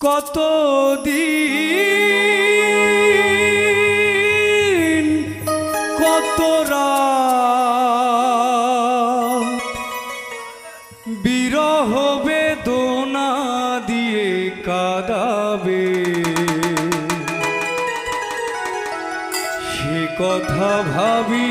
কত দিন কত বিরহ বেদনা দিয়ে কাদাবে। সে কথা ভাবি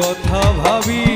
কথা ভাবি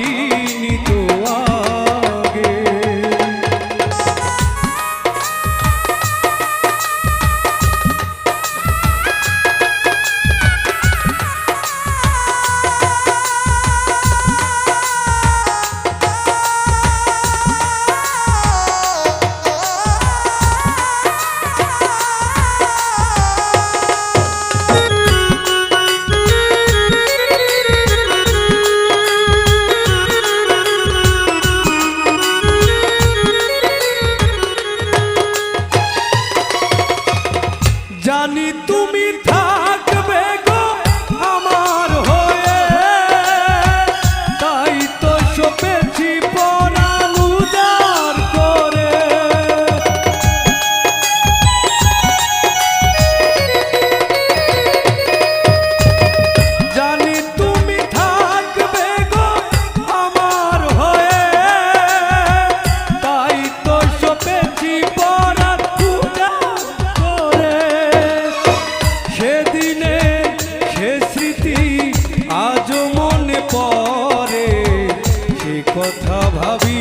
কথা ভাবি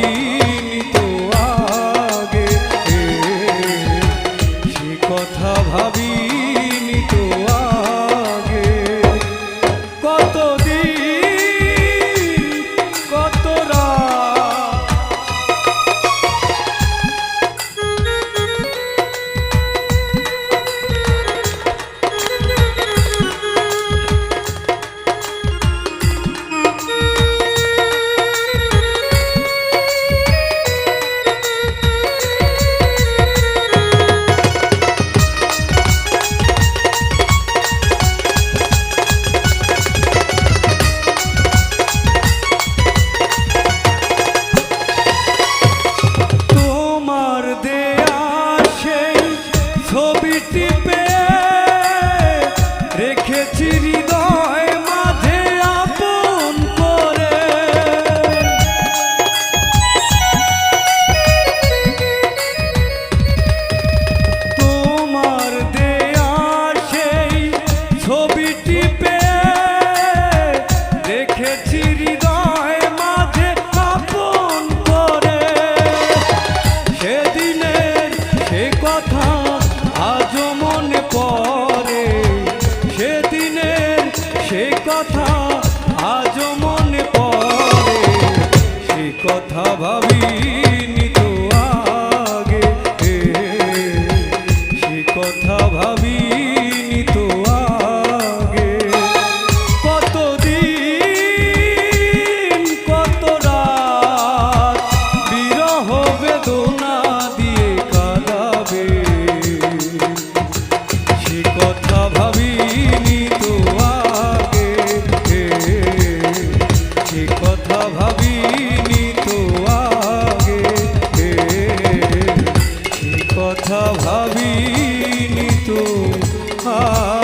তো আগে সে কথা ভাবি আসে ছবিটি পে ali ভাবিনি তো। আ